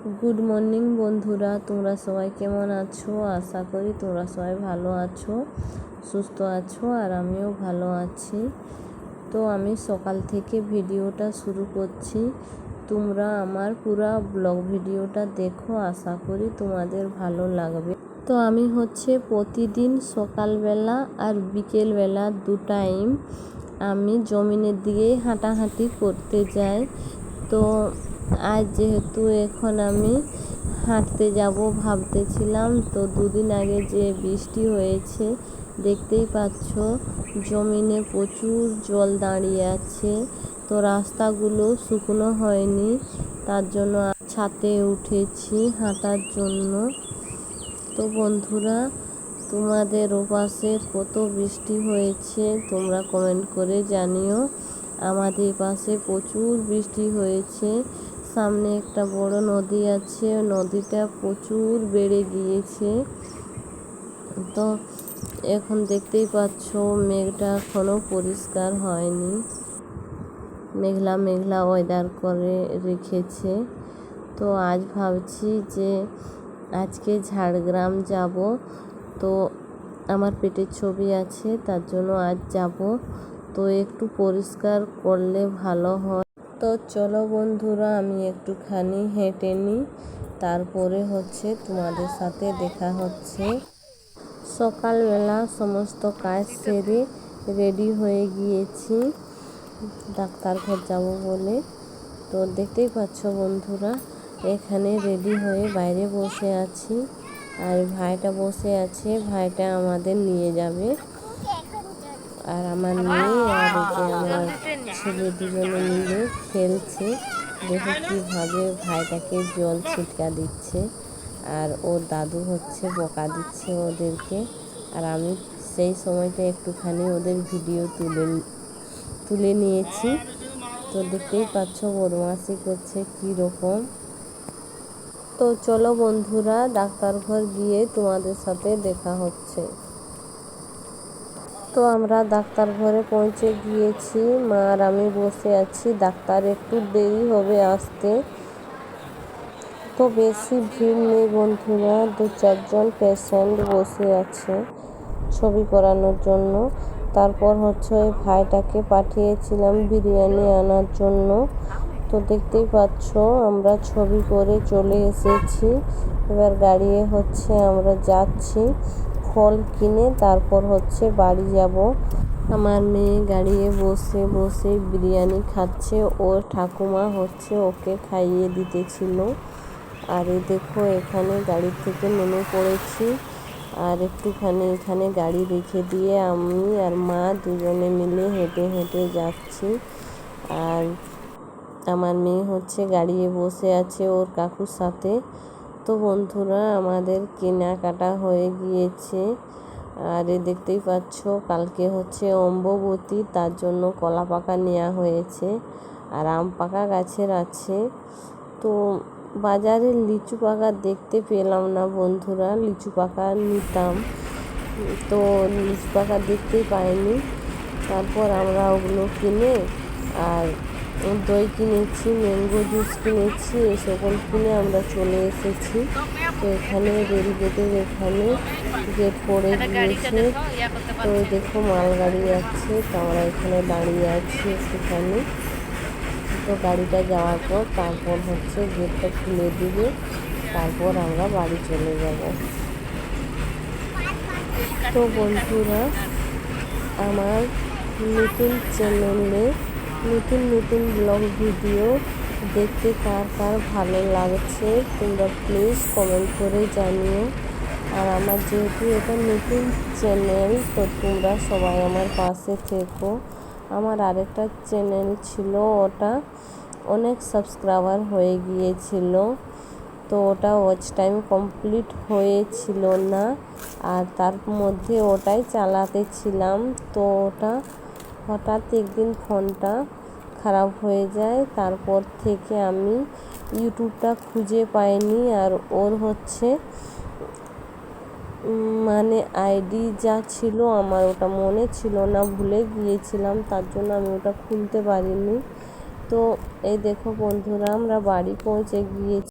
Good morning বন্ধুরা। তোমরা সবাই কেমন আছো? আশা করি তোমরা সবাই ভালো আছো, সুস্থ আছো, আর আমিও ভালো আছি। তো আমি সকাল থেকে ভিডিওটা শুরু করছি। তোমরা আমার পুরা ব্লগ ভিডিওটা দেখো, আশা করি তোমাদের ভালো লাগবে। তো আমি হচ্ছে প্রতিদিন সকালবেলা আর বিকেলবেলা দু টাইম আমি জমিনের দিকেই হাঁটাহাঁটি করতে যাই। তো আজ যেহেতু এখন আমি হাঁটতে যাব ভাবতেছিলাম, তো দুদিন আগে যে বৃষ্টি হয়েছে, দেখতেই পাচ্ছ জমিনে প্রচুর জল দাঁড়িয়ে আছে। তো রাস্তাগুলো শুকনো হয়নি, তার জন্য ছাতে উঠেছি হাঁটার জন্য। তো বন্ধুরা, তোমাদের ওপাশে কত বৃষ্টি হয়েছে তোমরা কমেন্ট করে জানিও। আমাদের পাশে প্রচুর বৃষ্টি হয়েছে। সামনে একটা বড় নদী আছে। নদীটা প্রচুর বেড়ে গিয়েছে। তো এখন দেখতেই পাচ্ছ, মেঘটা এখনও পরিষ্কার হয়নি। মেঘলা মেঘলা ওয়েদার করে রেখেছে। তো আজ ভাবছি যে আজকে ঝাড়গ্রাম যাব। তো আমার পেটের ছবি আছে, তার জন্য আজ যাব। তো একটু পরিষ্কার করলে ভালো হয়। তো চলো বন্ধুরা, আমি একটুখানি হেঁটে নিই। তারপরে হচ্ছে তোমাদের সাথে দেখা হচ্ছে। সকালবেলা সমস্ত কাজ সেরে রেডি হয়ে গিয়েছি। ডাক্তার ঘর যাব বলে। তো দেখতেই পাচ্ছ বন্ধুরা, এখানে রেডি হয়ে বাইরে বসে আছি। আর ভাইটা বসে আছে, ভাইটা আমাদের নিয়ে যাবে। আর আমার মেয়ে আর যে আমার ছেলে দুজনে মিলে খেলছে। দেখো কীভাবে ভাইটাকে জল ছিটকা দিচ্ছে। আর ওর দাদু হচ্ছে, বকা দিচ্ছে ওদেরকে। আর আমি সেই সময়টা একটুখানি ওদের ভিডিও তুলে তুলে নিয়েছি। তো দেখতেই পাচ্ছ বদমাসি করছে কীরকম। তো চলো বন্ধুরা ডাক্তার ঘর গিয়ে তোমাদের সাথে দেখা হচ্ছে। তো আমরা ডাক্তার ঘরে পৌঁছে গিয়েছি। মা আর আমি বসে আছি। ডাক্তার একটু দেরি হবে আসতে। তো বেশি ভিড় নেই বন্ধুরা। দু চারজন পেশেন্ট বসে আছে ছবি করানোর জন্য। তারপর হচ্ছে ওই ভাইটাকে পাঠিয়েছিলাম বিরিয়ানি আনার জন্য। তো দেখতেই পাচ্ছ, আমরা ছবি করে চলে এসেছি। এবার গাড়িয়ে হচ্ছে আমরা যাচ্ছি। ফল কিনে তারপর হচ্ছে বাড়ি যাব। আমার মেয়ে গাড়িয়ে বসে বসে বিরিয়ানি খাচ্ছে। ওর ঠাকুমা হচ্ছে ওকে খাইয়ে দিতেছিল। আর এই দেখো, এখানে গাড়ি থেকে নেমে পড়েছি। আর একটুখানি এখানে গাড়ি রেখে দিয়ে আমি আর মা দুজনে মিলে হেঁটে হেঁটে যাচ্ছি। আর আমার মেয়ে হচ্ছে গাড়িয়ে বসে আছে ওর কাকুর সাথে। তো বন্ধুরা, আমাদের কেনাকাটা হয়ে গিয়েছে। আর এ দেখতেই পাচ্ছ, কালকে হচ্ছে অম্ববতী, তার জন্য কলা পাকা নেওয়া হয়েছে আর আম পাকা গাছের আছে। তো বাজারে লিচু পাকা দেখতে পেলাম না বন্ধুরা, লিচু পাকা নিতাম। তো লিচু পাকা দেখতেই পাইনি। তারপর আমরা ওগুলো কিনে আর দই কিনেছি ম্যাঙ্গো জুস কিনেছি এই সকল কিনে আমরা চলে এসেছি। তো এখানে রেল গেটের এখানে গেট পড়ে গিয়েছে। তো দেখো মালগাড়ি আছে তো আমরা এখানে দাঁড়িয়ে আছি সেখানে তো গাড়িটা যাওয়ার পর তারপর হচ্ছে গেটটা খুলে দিবে তারপর আমরা বাড়ি চলে যাব। তো বন্ধুরা আমার নতুন চ্যানেলে নতুন নতুন ব্লগ ভিডিও দেখতে কার কার ভালো লাগছে, তোমরা প্লিজ কমেন্ট করে জানিও। আর আমার যেহেতু এটা নতুন চ্যানেল তো তোমরা সবাই আমার পাশে থেকো। আমার আরেকটা চ্যানেল ছিল, ওটা অনেক সাবস্ক্রাইবার হয়ে গিয়েছিল, তো ওটা ওয়াচ টাইম কমপ্লিট হয়েছিল না। আর তার মধ্যে ওটাই চালাতে ছিলাম, তো ওটা হঠাৎ একদিন ফোনটা খারাপ হয়ে যায়, তারপর থেকে আমি ইউটিউবটা খুঁজে পাইনি আর ওর হচ্ছে মানে আইডি যা ছিল আমার ওটা মনে ছিল না, ভুলে গিয়েছিলাম, তার জন্য আমি ওটা খুলতে পারিনি। তো এই দেখো বন্ধুরা, আমরা বাড়ি পৌঁছে গিয়েছি।